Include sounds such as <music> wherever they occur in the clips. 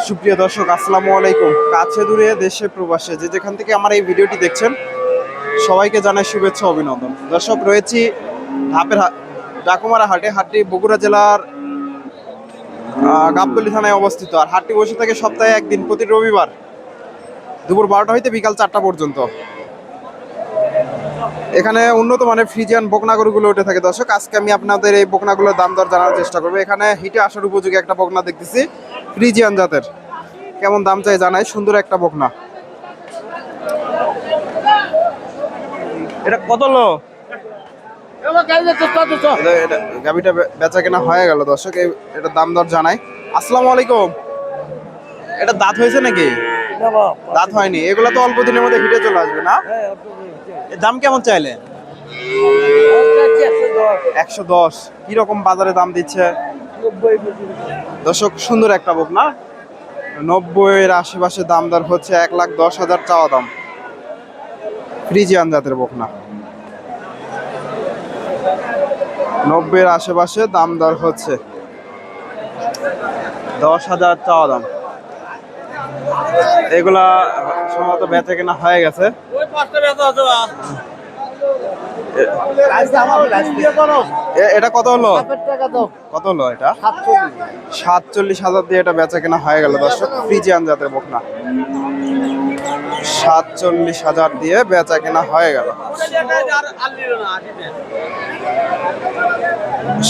সুপ্রিয় দর্শক, আসসালামু আলাইকুম। কাছে দূরে দেশে প্রবাসে যে যেখান থেকে আমার এই ভিডিওটি দেখছেন, সবাইকে জানাই শুভেচ্ছা অভিনন্দন। দর্শক, রয়েছি ধাপের হা- ডাকুমারা হাটে, হাটটি বগুড়া জেলার গাবতলী থানায় অবস্থিত। আর হাটটি বসে থাকে সপ্তাহে একদিন, প্রতি রবিবার দুপুর বারোটা হইতে বিকাল চারটা পর্যন্ত। এখানে উন্নত মানের ফ্রিজিয়ান বকনাগরুগুলো উঠে থাকে। দর্শক আজকে আমি আপনাদের এই বকনাগুলোর দাম দর জানার চেষ্টা করব। এখানে হিটে আসার উপযোগী একটা বকনা দেখতেছি ফ্রিজিয়ান জাতের। কেমন দাম চাই জানাই সুন্দর একটা বকনা। এটা কত লো? গাবিটা বেচা কেনা হয়ে গেল দর্শক এটা দাম দর জানাই। আসসালামু আলাইকুম। এটা দাঁত হয়েছে নাকি? দাঁত হয়নি। এগুলো তো অল্প দিনের মধ্যে হিটে চলে আসবে না? এর দাম কেমন চাইলে? একশো দশ। কীরকম বাজারে দাম দিচ্ছে? দর্শক, সুন্দর একটা বুক, না? নব্বইয়ের আশেপাশে দাম দর হচ্ছে এক লাখ দশ হাজার চাওয়া দাম। ফ্রিজিয়ান জাতের বুক, না? নব্বইয়ের আশেপাশে দাম দর হচ্ছে দশ হাজার চাওয়া দাম। এগুলা সম্ভবত বেচে কেনা হয়ে গেছে। এটা কত হলো? কত হলো এটা? সাতচল্লিশ। হাজার দিয়ে এটা বেচা কেনা হয়ে গেল দর্শক। ফ্রিজিয়ান জাতের বকনা। সাতচল্লিশ হাজার দিয়ে বেচা কেনা হয়ে গেল।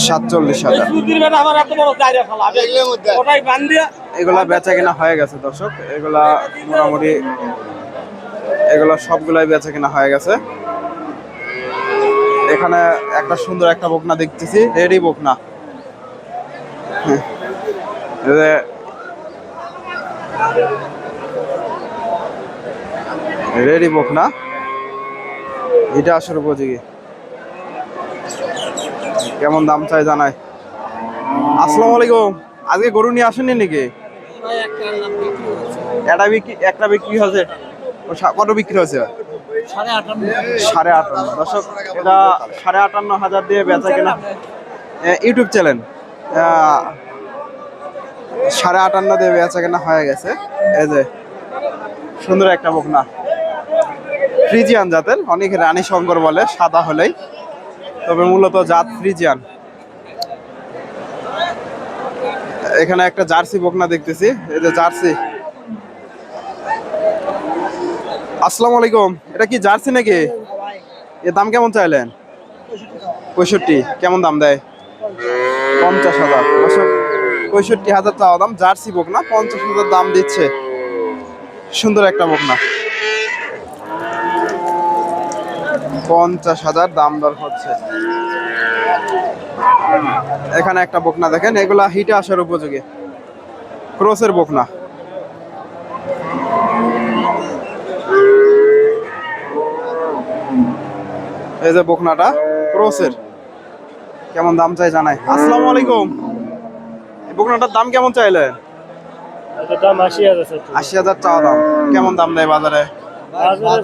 সাতচল্লিশ হাজার। এগুলা বেচা কেনা হয়ে গেছে দর্শক। এগুলা মোটামুটি এগুলা সবগুলাই বেচা কেনা হয়ে গেছে। এখানে একটা সুন্দর একটা বকনা দেখতেছি রেডি বকনা। <laughs> রেডি বকনা। এটা আসার উপযোগী। কেমন দাম চাই জানাই। আসসালামু আলাইকুম। আজকে গরু নিয়ে আসেননি নাকি? এটা বিক্রি একটা বিক্রি হয়েছে। কত বিক্রি হয়েছে? সাড়ে আটান্ন। দর্শক এটা সাড়ে আটান্ন হাজার দিয়ে বেচা কেনা। YouTube channel. সাড়ে আটান্ন দিয়ে বেচা কেনা হয়ে গেছে। এই যে সুন্দর একটা বকনা। ফ্রিজিয়ান জাতের অনেকে রানী শঙ্কর বলে সাদা হলেই। তবে মূলত জাত ফ্রিজিয়ান। এখানে একটা জার্সি বকনা দেখতেছি। এই যে জার্সি। আসসালামু আলাইকুম। এটা কি জার্সি নাকি? এর দাম কেমন চাইলেন? পঁয়ষট্টি। কেমন দাম দেয়? পঞ্চাশ হাজার। পঁয়ষট্টি হাজার চাওয়া দাম। জার্সি বোক না? পঞ্চাশ হাজার দাম দিচ্ছে। সুন্দর একটা বোক না? পঞ্চাশ হাজার দাম দর হচ্ছে। এখানে একটা বকনা দেখেন। এগুলা হিটে আসার উপযোগী। ক্রসের বকনা এই যে বকনাটা ক্রসের কেমন দাম চাই জানাই। আসসালামু আলাইকুম। এই বকনাটার দাম কেমন চাইলেন দাম আশি হাজার আশি হাজার চাওয়া দাম। কেমন দাম দেয় বাজারে? বাজারে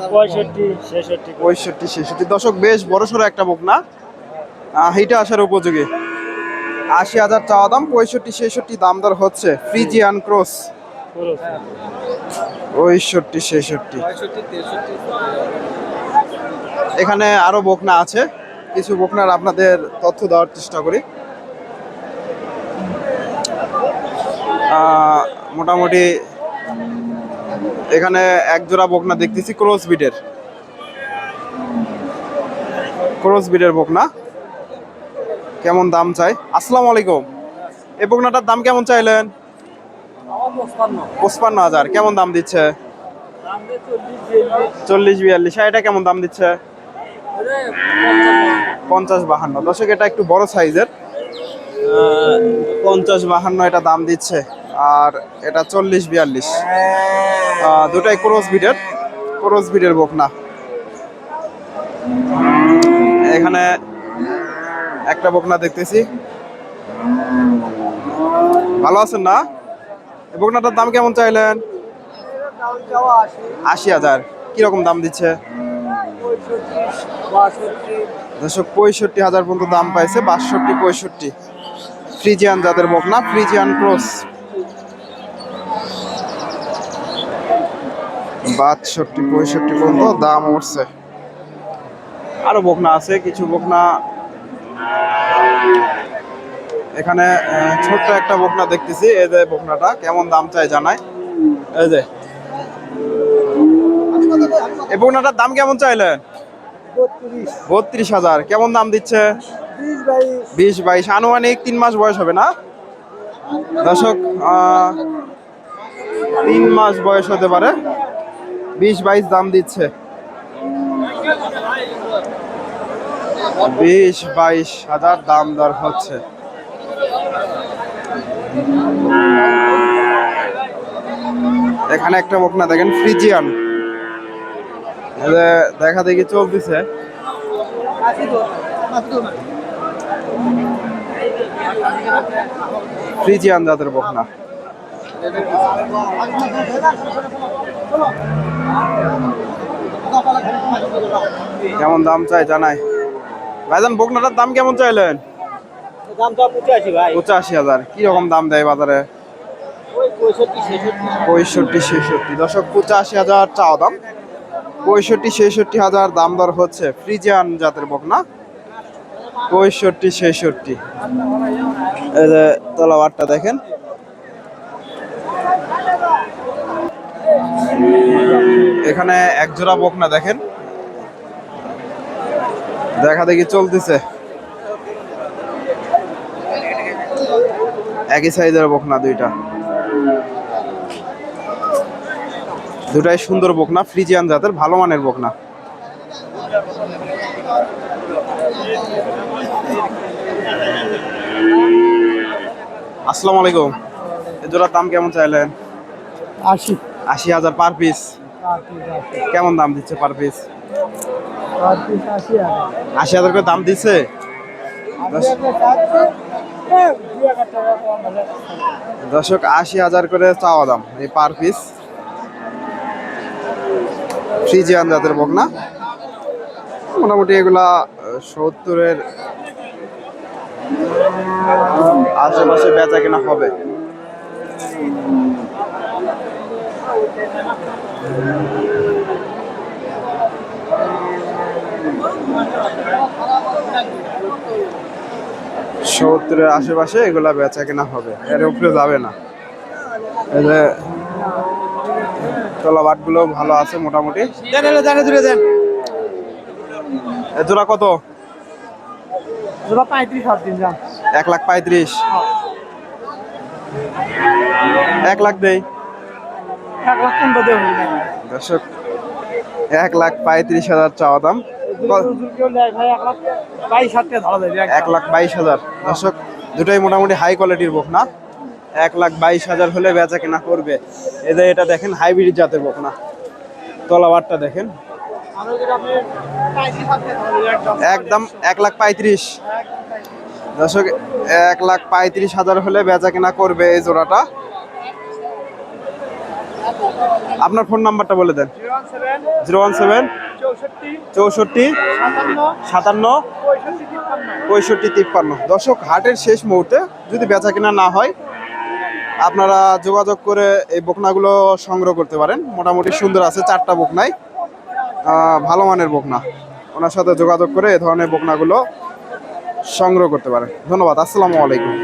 পঁয়ষট্টি ছেষট্টি দশক বেশ বড় সড়ো একটা বকনা। হিটে আসার উপযোগী। আশি হাজার চাওয়া দাম পঁয়ষট্টি ছেষট্টি দাম দর হচ্ছে ফ্রিজিয়ান ক্রস। পঁয়ষট্টি ছেষট্টি। এখানে আরও বকনা আছে। কিছু বকনার আপনাদের তথ্য দেওয়ার চেষ্টা করি। মোটামুটি এখানে এক জোড়া বকনা দেখতেছি, ক্রস বিটের। ক্রস বিটের বকনা। কেমন দাম চাই? আসসালামু আলাইকুম। এই বকনাটার দাম কেমন চাইলেন? পঁচপান্ন হাজার। কেমন দাম দিচ্ছে? চল্লিশ বিয়াল্লিশ। এটা কেমন দাম দিচ্ছে? পঞ্চাশ বাহান্ন। দর্শক, এটা একটু বড় সাইজের। পঞ্চাশ বাহান্ন এটা দাম দিচ্ছে। আর এটা চল্লিশ বিয়াল্লিশ। দুটাই ক্রস বিটের ক্রস বিটের বকনা। এখানে একটা বকনা দেখতেছি। ভালো আছেন না? বকনাটার দাম কেমন চাইলেন? আশি হাজার। কীরকম দাম দিচ্ছে? দর্শক, পঁয়ষট্টি হাজার পর্যন্ত দাম পাইছে, বাষট্টি, পঁয়ষট্টি। ফ্রিজিয়ান জাতের বকনা ফ্রিজিয়ান ক্রস। বাষট্টি, পঁয়ষট্টি পর্যন্ত দাম উঠছে। আরও বকনা আছে, কিছু বকনা। এখানে ছোট্ট একটা বকনা দেখতেছি, এই যে বকনাটা, কেমন দাম চাই জানাই। এই যে এই বকনাটার দাম কেমন চাইলেন বত্রিশ। হাজার। কেমন দাম দিচ্ছে? বিশ বাইশ। আনুমানিক তিন মাস বয়স হবে না? দর্শক তিন মাস বয়স হতে পারে। বিশ বাইশ দাম দিচ্ছে। বিশ বাইশ হাজার দাম দর হচ্ছে। এখানে একটা বকনা দেখেন ফ্রিজিয়ান। দেখা দেখি চলতেছে? ফ্রিজিয়ান জাতের বকনা। কেমন দাম চাই জানাই। ভাইজান বকনাটার দাম কেমন চাইলেন? পঁচাশি হাজার। কি রকম দাম দেয় বাজারে? পঁয়ষট্টি ছেষট্টি। পঁয়ষট্টি ছেষট্টি। দশক পঁচাশি হাজার চাও দাম। পঁয়ষট্টি, ছেষট্টি হাজার দাম দর হচ্ছে ফ্রিজিয়ান জাতের বকনা। পঁয়ষট্টি, ছেষট্টি। এই যে তলাবারটা দেখেন। এখানে এক জোড়া বকনা দেখেন। দেখা দেখি চলতেছে। একই সাইজের বকনা দুইটা। দুটাই সুন্দর বকনা ফ্রিজিয়ান জাতের ভালো মানের বকনা। আসসালামু আলাইকুম। এ জোড়ার দাম কেমন চাইলেন? আশি। আশি হাজার পার পিস কেমন দাম দিচ্ছে পার পিস আশি হাজার। করে দাম দিচ্ছে? দর্শক আশি হাজার করে চাওয়া দাম এই পার পিস ফ্রিজিয়ান জাতের বকনা। মোটামুটি এগুলা সত্তরের আশেপাশে বেচা কেনা হবে। সত্তরের আশেপাশে এগুলা বেচা কেনা হবে। এর উপরে যাবে না। এই যে তলা ভালো আছে মোটামুটি। জানে দূরে দেন। জোড়া কত? এক লাখ পঁয়ত্রিশ। এক লাখ দেই। দর্শক এক লাখ পঁয়ত্রিশ হাজার চাওয়া দাম। এক লাখ বাইশ হাজার টাকা ধরা যাবে এক লাখ বাইশ হাজার। দর্শক দুটোই মোটামুটি হাই কোয়ালিটির বোক না? এক লাখ বাইশ হাজার হলে বেচা কেনা করবে। এদের এটা দেখেন হাইব্রিড জাতের বোক না তলাবারটা দেখেন। একদম এক লাখ পঁয়ত্রিশ। দর্শক, এক লাখ পঁয়ত্রিশ হাজার হলে বেচা কেনা করবে এই জোড়াটা। আপনার ফোন নাম্বারটা বলে দেন। জিরো ওয়ান সেভেন চৌষট্টি সাতান্ন পঁয়ষট্টি তিপ্পান্ন। দর্শক, হাটের শেষ মুহূর্তে যদি বেচা কেনা না হয় আপনারা যোগাযোগ করে এই বোকনাগুলো সংগ্রহ করতে পারেন। মোটামুটি সুন্দর আছে, চারটা বকনাই। ভালো মানের বোকনা। ওনার সাথে যোগাযোগ করে এ ধরনের বোকনাগুলো সংগ্রহ করতে পারেন। ধন্যবাদ, আসসালামু আলাইকুম।